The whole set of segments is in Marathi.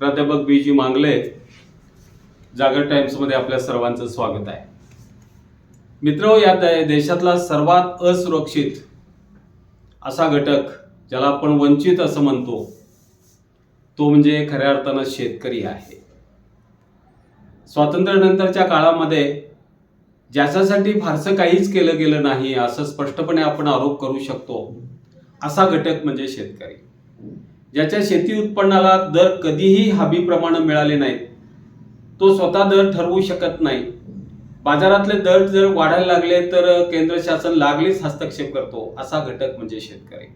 प्राध्यापक बी जी मांगले जागर टाइम्समध्ये आपल्या सर्वांचं स्वागत आहे. मित्र या देशातला सर्वात असुरक्षित असा घटक ज्याला आपण वंचित असं म्हणतो तो म्हणजे खऱ्या अर्थानं शेतकरी आहे. स्वातंत्र्यानंतरच्या काळामध्ये ज्याच्यासाठी फारसं काहीच केलं गेलं नाही असं स्पष्टपणे आपण आरोप करू शकतो असा घटक म्हणजे शेतकरी. ज्याच्या शेती उत्पन्नाला दर कधीही हमीप्रमाणे मिळाले नाहीत. तो स्वतः दर ठरवू शकत नाही. बाजारातले दर जर वाढायला लागले तर केंद्र शासन लागलीच हस्तक्षेप करतो असा घटक म्हणजे शेतकरी.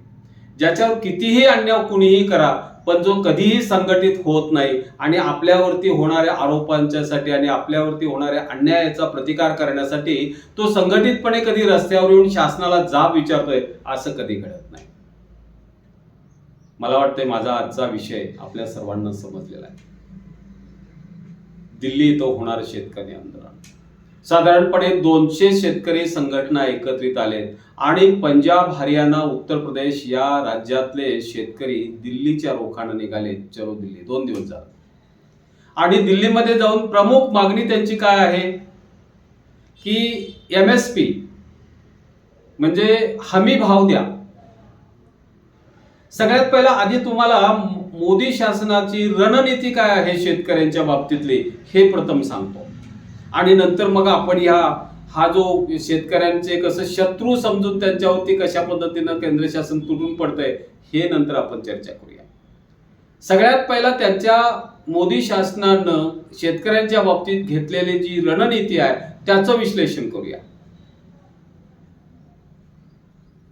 ज्याच्यावर कितीही अन्याय कुणीही करा पण जो कधीही संघटित होत नाही आणि आपल्यावरती होणाऱ्या आरोपांच्यासाठी आणि आपल्यावरती होणाऱ्या अन्यायाचा प्रतिकार करण्यासाठी तो संघटितपणे कधी रस्त्यावर येऊन शासनाला जाब विचारतोय असं कधी घडत नाही. मला वाटतंय माझा आजचा विषय आपल्या सर्वांना समजलेला आहे. दिल्ली इथं होणार शेतकरी आंदोलन. साधारणपणे दोनशे शेतकरी संघटना एकत्रित आलेत आणि पंजाब हरियाणा उत्तर प्रदेश या राज्यातले शेतकरी दिल्लीच्या रोखानं निघाले चलो दिल्ली दोन दिवस झाले. आणि दिल्लीमध्ये जाऊन प्रमुख मागणी त्यांची काय आहे? की एम एस पी म्हणजे हमी भाव द्या. सगळ्यात पहिला आधी तुम्हाला मोदी शासनाची रणनीती काय आहे शेतकऱ्यांच्या बाबतीतली हे प्रथम सांगतो. आणि नंतर मग आपण ह्या हा जो शेतकऱ्यांचे कसं शत्रू समजून त्यांच्यावरती कशा पद्धतीनं केंद्र शासन तुटून पडतंय हे नंतर आपण चर्चा करूया. सगळ्यात पहिला त्यांच्या मोदी शासनानं शेतकऱ्यांच्या बाबतीत घेतलेली जी रणनीती आहे त्याचं विश्लेषण करूया.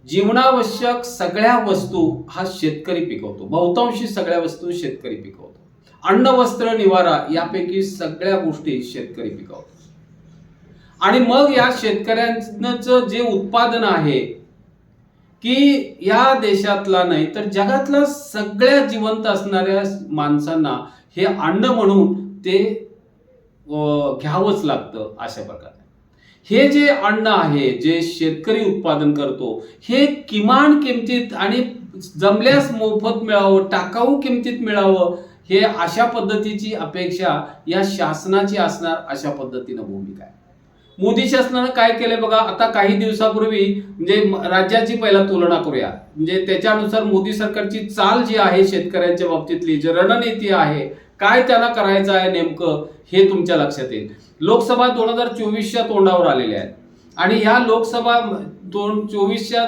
जीवनावश्यक सगळ्या वस्तू हा शेतकरी पिकवतो. बहुतांशी सगळ्या वस्तू शेतकरी पिकवतो. अन्न वस्त्र निवारा यापैकी सगळ्या गोष्टी शेतकरी पिकवतो. आणि मग या शेतकऱ्यांचं जे उत्पादन आहे की या देशातला नाही तर जगातला सगळ्या जिवंत असणाऱ्या माणसांना हे अन्न म्हणून ते घ्यावंच लागतं अशा प्रकारे. हे जे अन्न आहे जे शेतकरी उत्पादन करतो हे किमान किमतीत आणि जमल्यास मोफत मिळावं टाकाऊ किमतीत मिळावं हे अशा पद्धतीची अपेक्षा या शासनाची असणार अशा पद्धतीनं भूमिका आहे. मोदी शासनानं काय केलंय बघा आता काही दिवसापूर्वी म्हणजे राज्याची पहिला तुलना करूया. म्हणजे त्याच्यानुसार मोदी सरकारची चाल जी आहे शेतकऱ्यांच्या बाबतीतली जी रणनीती आहे काय त्याला करायचं आहे नेमकं हे तुमच्या लक्षात येईल. लोकसभा दोन हजार चोवीसच्या तोंडावर आलेल्या आहेत. आणि ह्या लोकसभा दोन चोवीसच्या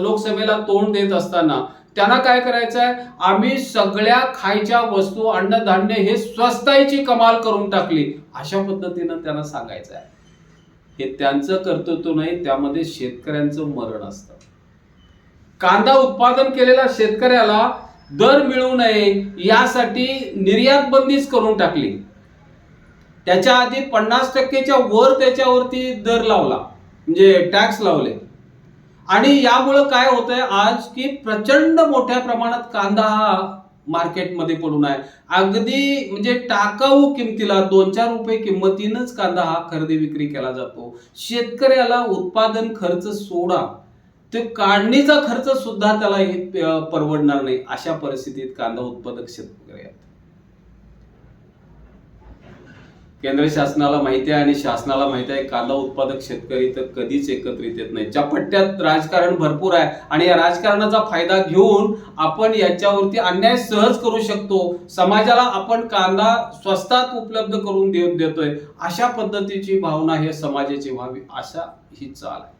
लोकसभेला तोंड देत असताना त्यांना काय करायचं आहे? आम्ही सगळ्या खायच्या वस्तू अन्नधान्य हे स्वस्ताईची कमाल करून टाकली. अशा पद्धतीनं त्यांना सांगायचं आहे. हे त्यांचं कर्तृत्व नाही त्यामध्ये शेतकऱ्यांचं मरण असतं. कांदा उत्पादन केलेल्या शेतकऱ्याला दर मिळू नये यासाठी निर्यात बंदीच करून टाकली. त्याच्या आधी पन्नास टक्केच्या वर त्याच्यावरती दर लावला म्हणजे टॅक्स लावले. आणि यामुळं काय होतंय आज की प्रचंड मोठ्या प्रमाणात कांदा हा मार्केटमध्ये पडून आहे. अगदी म्हणजे टाकाऊ किमतीला दोन चार रुपये किंमतीनंच कांदा हा खरेदी विक्री केला जातो. शेतकऱ्याला उत्पादन खर्च सोडा. ते काढणीचा खर्च सुद्धा त्याला हे परवडणार नाही अशा परिस्थितीत कांदा उत्पादक शेतकरी आहेत. केंद्र शासनाला माहिती आहे आणि शासनाला माहिती आहे कांदा उत्पादक शेतकरी तर कधीच एकत्रित येत नाही. ज्या पट्ट्यात राजकारण भरपूर आहे आणि या राजकारणाचा फायदा घेऊन आपण याच्यावरती अन्याय सहज करू शकतो समाजाला आपण कांदा स्वस्तात उपलब्ध करून देऊन देतोय अशा पद्धतीची भावना हे समाजाची व्हावी अशा ही चाल आहे.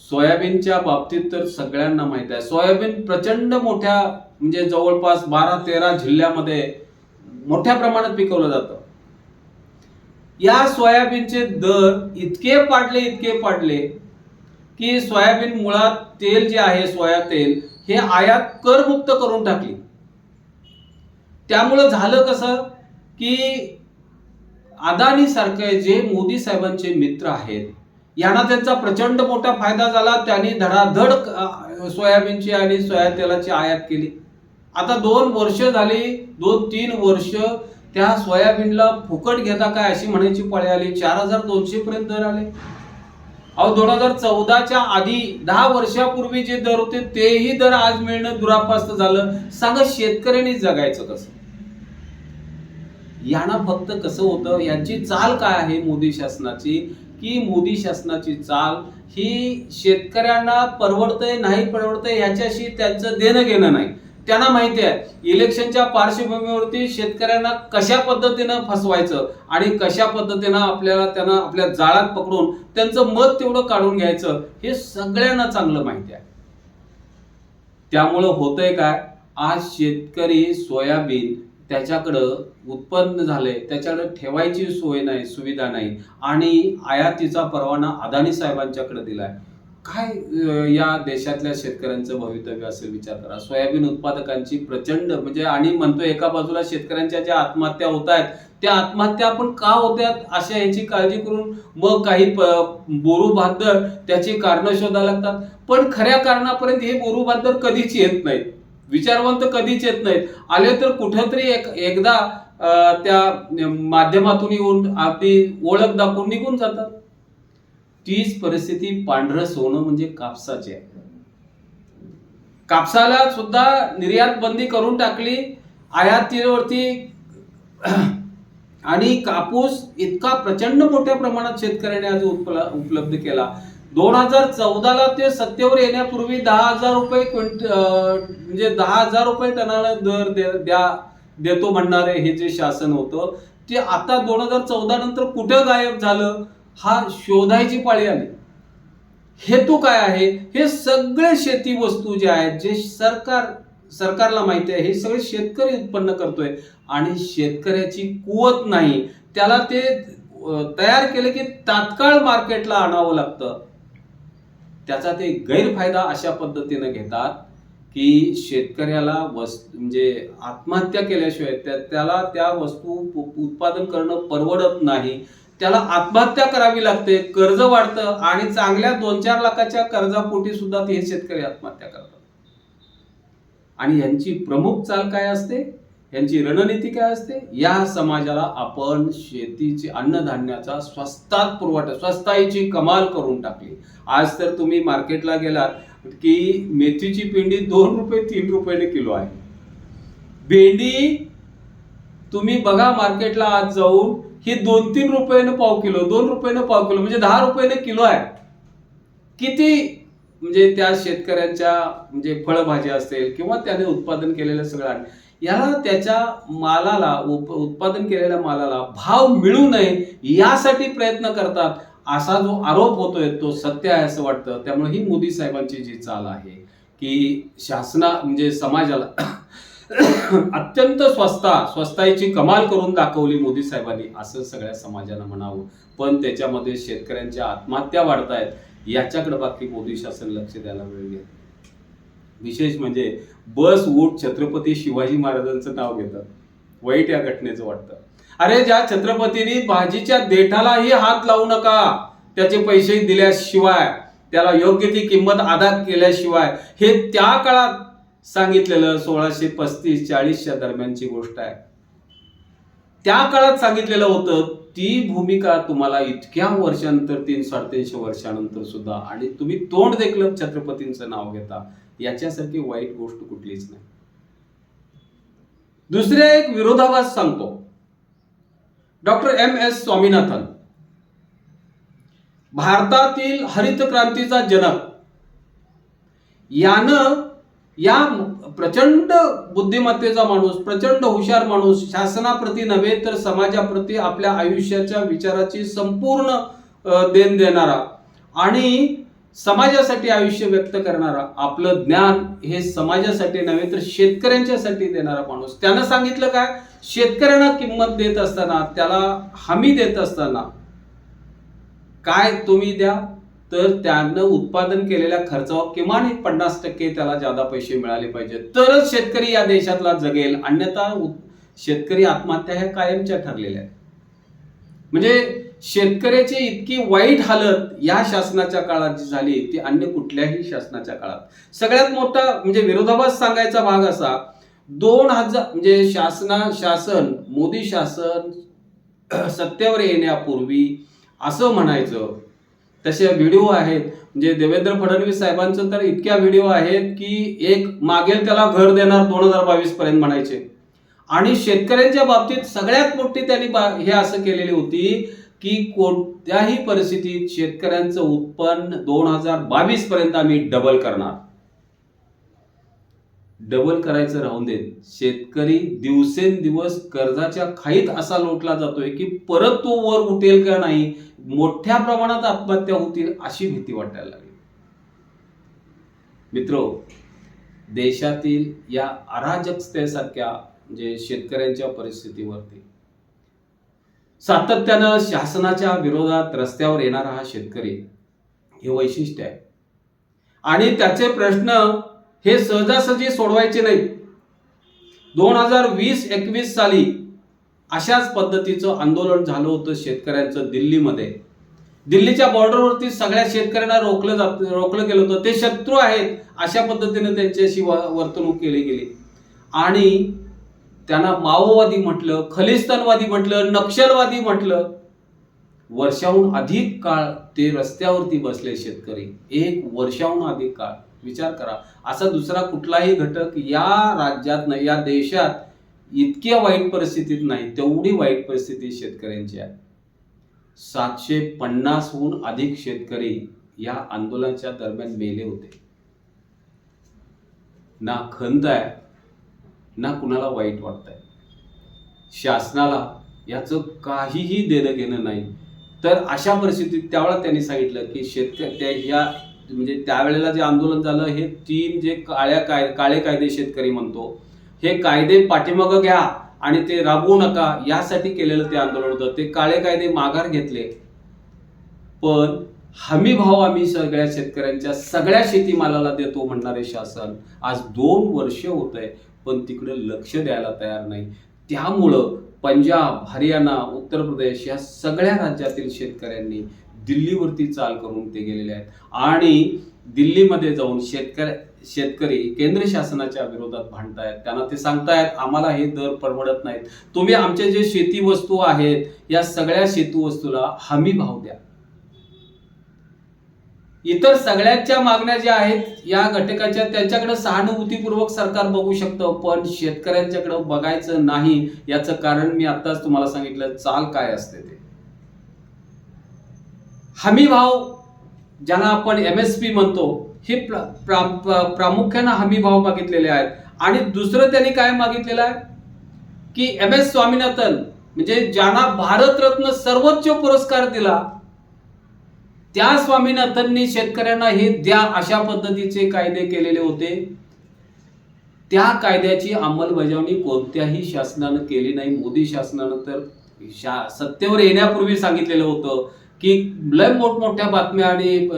सोयाबीनच्या बाबतीत तर सगळ्यांना माहीत आहे. सोयाबीन प्रचंड मोठ्या म्हणजे जवळपास बारा तेरा जिल्ह्यामध्ये मोठ्या प्रमाणात पिकवलं जातं. या सोयाबीनचे दर इतके पाडले इतके पाडले की सोयाबीन मुळात तेल जे आहे सोया तेल हे आयात करमुक्त करून टाकली. त्यामुळं झालं कसं की अदानी सारखे जे मोदी साहेबांचे मित्र आहेत यांना त्यांचा प्रचंड मोठा फायदा झाला. त्यांनी धडाधड सोयाबीनची आणि सोया तेलाची आयात केली. आता दोन वर्ष झाली दोन तीन वर्ष त्या सोयाबीनला फुकट घेता काय अशी म्हणायची पाळी आली? चार हजार दोनशे पर्यंत दर आले. अहो दोन हजार चौदाच्या आधी दहा वर्षापूर्वी जे दर होते तेही दर आज मिळणं दुरापास्त झालं. सांगा शेतकऱ्यांनी जगायचं कसं? यांना फक्त कसं होतं? यांची चाल काय आहे मोदी शासनाची? की मोदी शासनाची चाल ही शेतकऱ्यांना परवडतंय नाही परवडतंय ह्याच्याशी त्यांचं देणं घेणं नाही. त्यांना माहिती आहे इलेक्शनच्या पार्श्वभूमीवरती शेतकऱ्यांना कशा पद्धतीनं फसवायचं आणि कशा पद्धतीनं आपल्याला त्यांना आपल्या जाळात पकडून त्यांचं मत तेवढं काढून घ्यायचं हे सगळ्यांना चांगलं माहिती आहे. त्यामुळं होतंय काय? आज शेतकरी सोयाबीन त्याच्याकडं उत्पन्न झालंय त्याच्याकडे ठेवायची सोय नाही सुविधा नाही. आणि आयातीचा परवाना अदानी साहेबांच्याकडे दिलाय. काय या देशातल्या शेतकऱ्यांचं भवितव्य असेल विचार करा. सोयाबीन उत्पादकांची प्रचंड म्हणजे आणि म्हणतो एका बाजूला शेतकऱ्यांच्या ज्या आत्महत्या होत आहेत त्या आत्महत्या आपण का होत्यात अशा याची काळजी करून मग काही प- बोरू त्याची कारणं शोधायला लागतात. पण खऱ्या कारणापर्यंत हे बोरू बहादर कधीच येत नाहीत. विचारवंत कधीच येत नाहीत. आले तर कुठेतरी एक एकदा त्या माध्यमातून येऊन आपली ओळख दाखवून निघून जातात. तीच परिस्थिती पांढरं सोनं म्हणजे कापसाची आहे. कापसाला सुद्धा निर्यात बंदी करून टाकली आयातीवरती आणि कापूस इतका प्रचंड मोठ्या प्रमाणात शेतकऱ्याने आज उपलब्ध केला. दोन हजार चौदाला ते सत्तेवर येण्यापूर्वी दहा हजार रुपये क्विंट म्हणजे दहा हजार रुपये टनाला दर दे- द्या देतो म्हणणारे हे जे शासन होतं ते आता दोन हजार चौदा नंतर कुठं गायब झालं? हा शोधायची पाळी आली. हेतू काय आहे? हे सगळे शेती वस्तू जे आहेत जे सरकार सरकारला माहिती आहे हे सगळे शेतकरी उत्पन्न करतोय. आणि शेतकऱ्याची कुवत नाही. त्याला ते तयार केलं की तात्काळ मार्केटला आणावं लागतं. त्याचा ते गैरफायदा अशा पद्धतीनं घेतात की शेतकऱ्याला वस्तू म्हणजे आत्महत्या केल्याशिवाय त्या- त्याला त्या वस्तू उत्पादन करणं परवडत नाही. त्याला आत्महत्या करावी लागते कर्ज वाढतं आणि चांगल्या दोन चार लाखाच्या कर्जापोटी सुद्धा हे शेतकरी आत्महत्या करतात. आणि यांची प्रमुख चाल काय असते? यांची रणनीती काय असते? या समाजाला आपण शेतीची अन्नधान्याचा स्वस्तात पुरवठा स्वस्ताईची कमाल करून टाकली. आज तर तुम्ही मार्केटला गेलात की मेथीची पिंडी दोन रुपये तीन रुपयाने किलो आहे. भेंडी तुम्ही बघा मार्केटला आज जाऊन ही दोन तीन रुपयानं पाव किलो दोन रुपयानं पाव किलो म्हणजे दहा रुपयाने किलो आहे. किती म्हणजे त्या शेतकऱ्यांच्या म्हणजे फळभाज्या असेल किंवा त्याने उत्पादन केलेलं सगळं याला त्याच्या मालाला उप- उत्पादन केलेल्या मालाला भाव मिळू नये यासाठी प्रयत्न करतात. असा जो आरोप होतोय तो सत्य आहे असं वाटतं. त्यामुळे ही मोदी साहेबांची जी चाल आहे की शासना म्हणजे समाजाला अत्यंत स्वस्ता स्वस्ताईची कमाल करून दाखवली मोदी साहेबांनी असं सगळ्या समाजाला म्हणावं. पण त्याच्यामध्ये शेतकऱ्यांच्या आत्महत्या वाढत आहेत याच्याकडे बाकी मोदी शासन लक्ष द्यायला वेळ घेत विशेष म्हणजे बस उठ छत्रपती शिवाजी महाराजांचं नाव घेतात. वाईट या घटनेचं वाटतं. अरे ज्या छत्रपतींनी भाजीच्या देठालाही हात लावू नका. त्याचे पैसे दिल्याशिवाय त्याला योग्य ती किंमत अदा केल्याशिवाय हे त्या काळात सांगितलेलं सोळाशे पस्तीस चाळीसच्या दरम्यानची गोष्ट आहे. त्या काळात सांगितलेलं होतं ती भूमिका तुम्हाला इतक्या वर्षानंतर तीन साडेतीनशे वर्षानंतर सुद्धा आणि तुम्ही तोंड देखलं छत्रपतींचं नाव घेता. याच्यासारखी वाईट गोष्ट कुठलीच नाही. दुसरे एक विरोधाभास सांगतो. Doctor M S Swaminathan. भारतातील हरित क्रांतीचा जनक. यानं या प्रचंड बुद्धिमत्तेचा माणूस प्रचंड हुशार माणूस शासनाप्रती नव्हे तर समाजाप्रती आपल्या आयुष्याच्या विचाराची संपूर्ण देण देणारा. आणि समाजासाठी आयुष्य व्यक्त करणारा आपलं ज्ञान हे समाजासाठी नव्हे तर शेतकऱ्यांच्यासाठी देणारा माणूस. त्यानं सांगितलं काय? शेतकऱ्यांना किंमत देत असताना त्याला हमी देत असताना काय तुम्ही द्या? तर त्यानं उत्पादन केलेल्या खर्चावर किमान एक पन्नास टक्के त्याला जादा पैसे मिळाले पाहिजेत तरच शेतकरी या देशातला जगेल. अन्यथा शेतकरी आत्महत्या ह्या कायमच्या ठरलेल्या आहेत. म्हणजे शेतकऱ्याची इतकी वाईट हालत या शासनाच्या काळात जी झाली ती अन्य कुठल्याही शासनाच्या काळात. सगळ्यात मोठा म्हणजे विरोधाभास सांगायचा भाग असा दोन हजार म्हणजे शासना शासन मोदी शासन सत्तेवर येण्यापूर्वी असं म्हणायचं. तसे व्हिडिओ आहेत म्हणजे देवेंद्र फडणवीस साहेबांचं तर इतक्या व्हिडिओ आहेत की एक मागेल त्याला घर देणार दोन हजार बावीस पर्यंत म्हणायचे. आणि शेतकऱ्यांच्या बाबतीत सगळ्यात मोठी त्यांनी हे असं केलेली होती की कोणत्याही परिस्थितीत शेतकऱ्यांचं उत्पन्न दोन हजार बावीस पर्यंत आम्ही डबल करणार. डबल करायचं राहून देत. शेतकरी दिवसेंदिवस कर्जाच्या खाईत असा लोटला जातोय की परत तो वर उठेल का नाही मोठ्या प्रमाणात आत्महत्या होतील अशी भीती वाटायला लागली. मित्र देशातील या अराजकतेसारख्या म्हणजे शेतकऱ्यांच्या परिस्थितीवरती सातत्यानं शासनाच्या विरोधात रस्त्यावर येणारा हा शेतकरी हे वैशिष्ट्य आहे. आणि त्याचे प्रश्न हे सहजासहजी सोडवायचे नाहीत. दोन हजार वीस एकवीस साली अशाच पद्धतीचं आंदोलन झालं होतं शेतकऱ्यांचं दिल्लीमध्ये. दिल्लीच्या बॉर्डरवरती सगळ्या शेतकऱ्यांना रोखलं जात रोखलं गेलं होतं. ते शत्रू आहेत अशा पद्धतीने त्यांच्याशी वर्तणूक केली गेली. आणि त्यांना माओवादी म्हटलं खलिस्तानवादी म्हटलं नक्षलवादी म्हटलं. वर्षाहून अधिक काळ ते रस्त्यावरती बसले शेतकरी. एक वर्षाहून अधिक काळ. विचार करा. असा दुसरा कुठलाही घटक या राज्यात नाही या देशात इतक्या वाईट परिस्थितीत नाही तेवढी वाईट परिस्थिती शेतकऱ्यांची आहे. सातशे पन्नासहून अधिक शेतकरी या आंदोलनाच्या दरम्यान मेले होते. ना खंत आहे ना कुणाला वाईट वाटतंय. शासनाला याचं काहीही देणं घेणं नाही. तर अशा परिस्थितीत त्यावेळेला त्यांनी सांगितलं की शेतकरी त्या ह्या म्हणजे त्यावेळेला जे आंदोलन झालं हे तीन जे काळ्या काय काळे कायदे शेतकरी म्हणतो हे कायदे पाठीमागं घ्या आणि ते राबवू नका यासाठी केलेलं ते आंदोलन होतं. ते काळे कायदे माघार घेतले. पण हमी भाव आम्ही सगळ्या शेतकऱ्यांच्या सगळ्या शेतीमालाला देतो म्हणणारे शासन आज दोन वर्ष होत आहे पण तिकडे लक्ष द्यायला तयार नाही. त्यामुळं पंजाब हरियाणा उत्तर प्रदेश या सगळ्या राज्यातील शेतकऱ्यांनी दिल्लीवरती चाल करून ते गेलेले आहेत. आणि दिल्लीमध्ये जाऊन शेतकरी शेतकरी केंद्र शासनाच्या विरोधात भांडतायत. त्यांना ते सांगतायत आम्हाला हे दर परवडत नाहीत. तुम्ही आमच्या जे शेती वस्तू आहेत या सगळ्या शेती वस्तूला हमी भाव द्या. इतर सगळ्यांच्या मागण्या ज्या आहेत या घटकाच्या त्यांच्याकडे सहानुभूतीपूर्वक सरकार बघू शकतं पण शेतकऱ्यांच्याकडे बघायचं नाही याचं कारण मी आताच तुम्हाला सांगितलं चाल काय असते ते. हमी भाव ज्यांना आपण एम एस पी म्हणतो हे प्रा- प्रा- प्रा- प्रामुख्यानं हमी भाव मागितलेले आहेत. आणि दुसरं त्यांनी काय मागितलेलं आहे? की एम एस स्वामीनाथन म्हणजे ज्यांना भारतरत्न सर्वोच्च पुरस्कार दिला त्या स्वामीनाथांनी शेतकऱ्यांना हे द्या अशा पद्धतीचे कायदे केलेले होते. त्या कायद्याची अंमलबजावणी कोणत्याही शासनानं केली नाही. मोदी शासनानं तर शा सत्तेवर येण्यापूर्वी सांगितलेलं होतं की लय मोठमोठ्या बातम्या आणि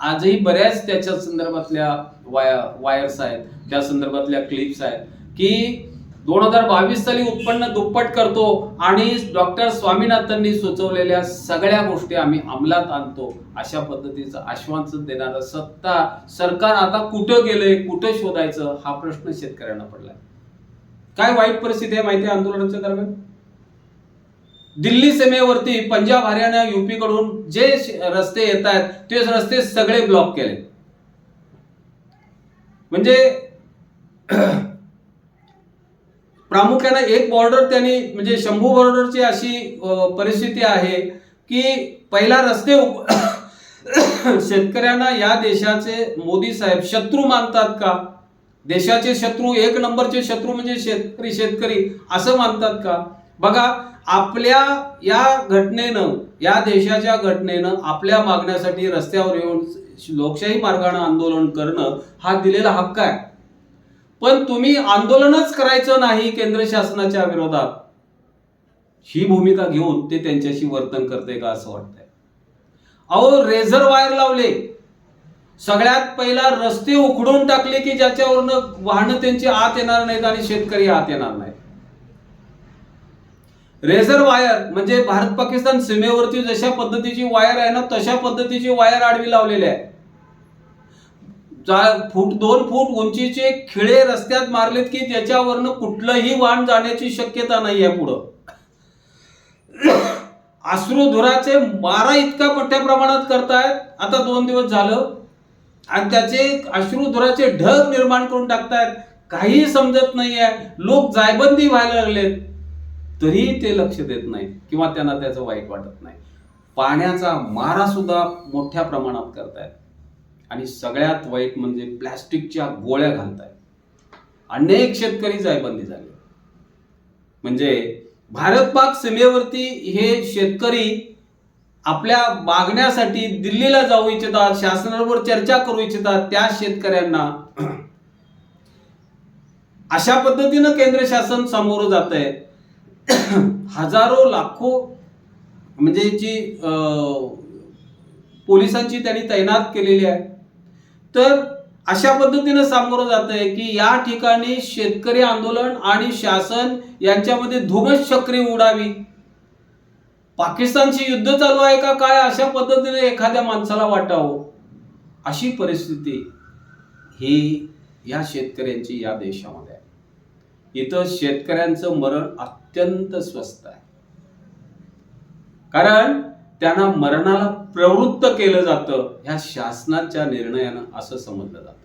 आजही बऱ्याच त्याच्या संदर्भातल्या वाया वायर्स आहेत. त्या संदर्भातल्या क्लिप्स आहेत की दोन हजार बावीस साली उत्पन्न दुप्पट करतो आणि डॉक्टर स्वामीनाथननी सुचवलेल्या सगळ्या गोष्टी आम्ही अंमलात आणतो. अशा पद्धतीचं आश्वासन देणारं सत्ता सरकार आता कुठं गेलंय कुठं शोधायचं हा प्रश्न शेतकऱ्यांना पडलाय. काय वाईट परिस्थिती आहे माहिती आहे आंदोलनाच्या दरम्यान? दिल्ली सीमेवरती पंजाब हरियाणा युपी कडून जे रस्ते येत आहेत ते रस्ते सगळे ब्लॉक केले म्हणजे प्रामुख्याने एक बॉर्डर त्यांनी म्हणजे शंभू बॉर्डरची अशी परिस्थिती आहे की पहिला रस्ते उप- शेतकऱ्यांना या देशाचे मोदी साहेब शत्रू मानतात का? देशाचे शत्रू एक नंबरचे शत्रू म्हणजे शेतकरी शेतकरी असं मानतात का? बघा आपल्या या घटनेनं या देशाच्या घटनेनं आपल्या मागण्यासाठी रस्त्यावर येऊन लोकशाही मार्गाने आंदोलन करणं हा दिलेला हक्क आहे. पण तुम्ही आंदोलनच करायचं नाही केंद्र शासनाच्या विरोधात. ही भूमिका घेऊन ते त्यांच्याशी वर्तन करते का असं वाटतंय. अहो रेझर वायर लावले. सगळ्यात पहिला रस्ते उखडून टाकले की ज्याच्यावरनं वाहनं त्यांची आत येणार नाहीत आणि शेतकरी आत येणार नाहीत. रेझर वायर म्हणजे भारत पाकिस्तान सीमेवरती जशा पद्धतीची वायर आहे ना तशा पद्धतीची वायर आडवी लावलेली आहे. फूट दोन फूट उंचीचे खिळे रस्त्यात मारलेत की ज्याच्यावरनं कुठलंही वाहन जाण्याची शक्यता नाही आहे पुढं अश्रुधुराचे मारा इतका मोठ्या प्रमाणात करतायत. आता दोन दिवस झालं आणि त्याचे अश्रुधुराचे ढग निर्माण करून टाकतायत. काही समजत नाही आहे लोक जायबंदी व्हायला लागलेत. तरीही ते लक्ष देत नाहीत किंवा त्यांना त्याचं वाईट वाटत नाही. पाण्याचा मारा सुद्धा मोठ्या प्रमाणात करतायत. आणि सगळ्यात वाईट म्हणजे प्लॅस्टिकच्या गोळ्या घालतायत अनेक शेतकरी जायबंदी झाले. म्हणजे भारत पाक सीमेवरती हे शेतकरी आपल्या मागण्यासाठी दिल्लीला जाऊ इच्छितात शासनाबरोबर चर्चा करू इच्छितात त्या शेतकऱ्यांना अशा पद्धतीनं केंद्र शासन समोर जात आहे हजारो लाखो म्हणजे जी अं, पोलिसांची त्यांनी तैनात केलेली आहे. तर अशा पद्धतीनं सामोरं जात आहे की या ठिकाणी शेतकरी आंदोलन आणि शासन यांच्यामध्ये धुमस चक्री उडावी. पाकिस्तानशी युद्ध चालू आहे का काय अशा पद्धतीने एखाद्या माणसाला वाटावं अशी परिस्थिती ही या शेतकऱ्यांची या देशामध्ये आहे. इथं शेतकऱ्यांचं मरण अत्यंत स्वस्त आहे. कारण त्यांना मरणाला प्रवृत्त केलं जातं ह्या शासनाच्या निर्णयानं असं समजलं जातं.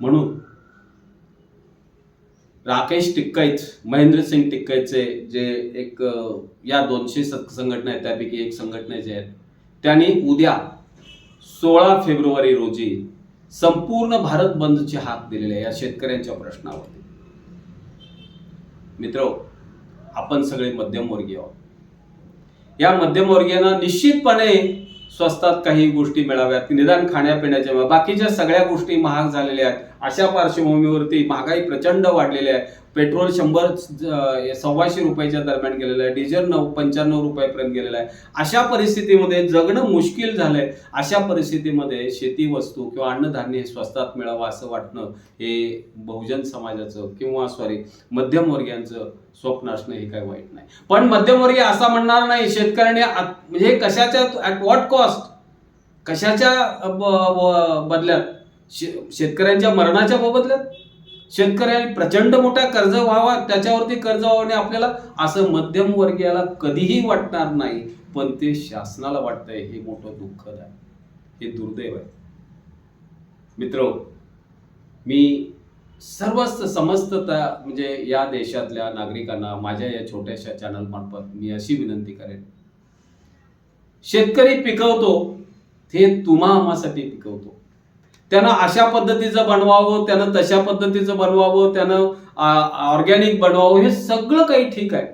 म्हणून राकेश टिक्काईच महेंद्रसिंग टिक्काईचे जे एक या दोनशे संघटना आहेत त्यापैकी एक संघटना जे आहेत त्यांनी उद्या सोळा फेब्रुवारी रोजी संपूर्ण भारत बंदचे हाक दिलेले आहे या शेतकऱ्यांच्या प्रश्नावरती. मित्र आपण सगळे मध्यमवर्गीय आहोत. या मध्यमवर्गीयांना निश्चितपणे स्वस्तात काही गोष्टी मिळाव्यात. निदान खाण्यापिण्याच्या बाकीच्या सगळ्या गोष्टी महाग झालेल्या आहेत. अशा पार्श्वभूमीवरती महागाई प्रचंड वाढलेली आहे. पेट्रोल शंभर सव्वाशे रुपयाच्या दरम्यान गेलेलं आहे डिझेल नऊ पंच्याण्णव रुपयापर्यंत गेलेलं आहे. अशा परिस्थितीमध्ये जगणं मुश्किल झालंय अशा परिस्थितीमध्ये शेती वस्तू किंवा अन्नधान्य हे स्वस्तात मिळावं असं वाटणं हे बहुजन समाजाचं किंवा सॉरी मध्यमवर्गीयांचं स्वप्न असणं हे काही वाईट नाही. पण मध्यमवर्गीय असा म्हणणार नाही शेतकऱ्याने म्हणजे कशाच्या ॲट वॉट कॉस्ट कशाच्या बदल्यात? शे- शेतकऱ्यांच्या मरणाच्या बदल्यात शेतकऱ्यांनी प्रचंड मोठा कर्ज व्हावा त्याच्यावरती कर्ज व्हावं आपल्याला असं मध्यम वर्गीयाला कधीही वाटणार नाही. पण ते शासनाला वाटतंय हे मोठं दुःखद आहे. हे दुर्दैव आहे. मित्र मी सर्वच समस्त त्या- म्हणजे या देशातल्या नागरिकांना माझ्या या छोट्याशा चॅनल मार्फत मी अशी विनंती करेन. शेतकरी पिकवतो ते तुम्हा आम्हासाठी पिकवतो. त्यानं अशा पद्धतीचं बनवावं त्यानं तशा पद्धतीचं बनवावं त्यानं ऑर्गॅनिक बनवावं हे सगळं काही ठीक आहे.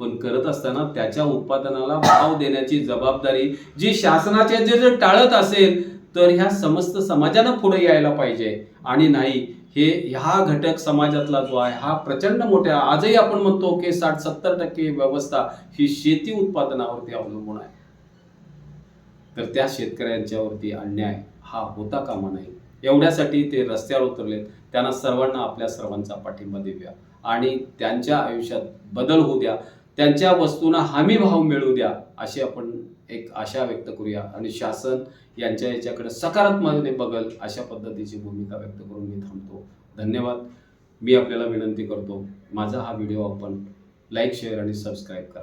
पण करत असताना त्याच्या उत्पादनाला भाव देण्याची जबाबदारी जी शासनाचे जे जर टाळत असेल तर ह्या समस्त समाजानं पुढे यायला पाहिजे. आणि नाही हे ह्या घटक समाजातला जो आहे हा प्रचंड मोठ्या आजही आपण म्हणतो की साठ सत्तर टक्के व्यवस्था ही शेती उत्पादनावरती अवलंबून आहे. तर त्या शेतकऱ्यांच्यावरती अन्याय. हा होता कामा नाही एवढ्यासाठी ते रस्त्यावर उतरलेत. त्यांना सर्वांना आपल्या सर्वांचा पाठिंबा देऊया. आणि त्यांच्या आयुष्यात बदल होऊ द्या. त्यांच्या वस्तूंना हमी भाव मिळू द्या अशी आपण एक आशा व्यक्त करूया. आणि शासन यांच्या याच्याकडे सकारात्मकने बघल अशा पद्धतीची भूमिका व्यक्त करून मी थांबतो. धन्यवाद. मी आपल्याला विनंती करतो माझा हा व्हिडिओ आपण लाईक शेअर आणि सबस्क्राईब करा.